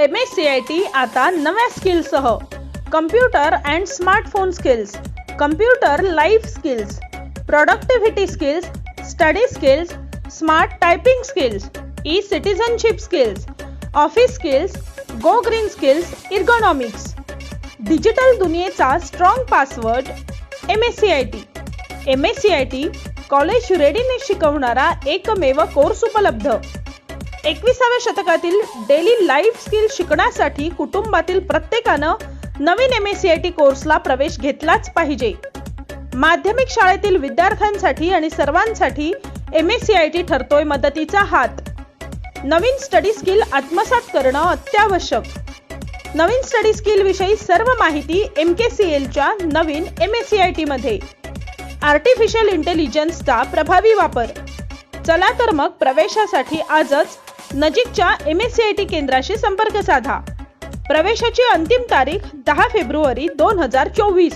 M S C I T आता नव्या स्किल्ससह computer and smartphone skills computer life skills productivity skills study skills smart typing skills e citizenship skills office skills go green skills ergonomics digital दुनियेचा strong password M S C I T M S C I T college रेडीने शिकवणारा एकमेव course उपलब्ध. एकविसाव्या शतकातील daily life skill शिकण्यासाठी कुटुंबातील प्रत्येकानं नवीन M S C I T कोर्सला प्रवेश घेतलाच पाहिजे. माध्यमिक शाळेतील विद्यार्थ्यांसाठी आणि सर्वांसाठी M S C I T ठरतोय मदतीचा हात. नवीन स्टडी स्किल आत्मसात करणं अत्यावश्यक. नवीन स्टडी स्किल विषयी सर्व माहिती एम के सी एलच्या नवीन M S C I T मध्ये. आर्टिफिशियल इंटेलिजन्सचा प्रभावी वापर. चला तर मग प्रवेशासाठी आजच नजीकच्या M S C I T केंद्राशी संपर्क साधा. प्रवेशाची अंतिम तारीख दहा फेब्रुवारी दोन हजार चोवीस.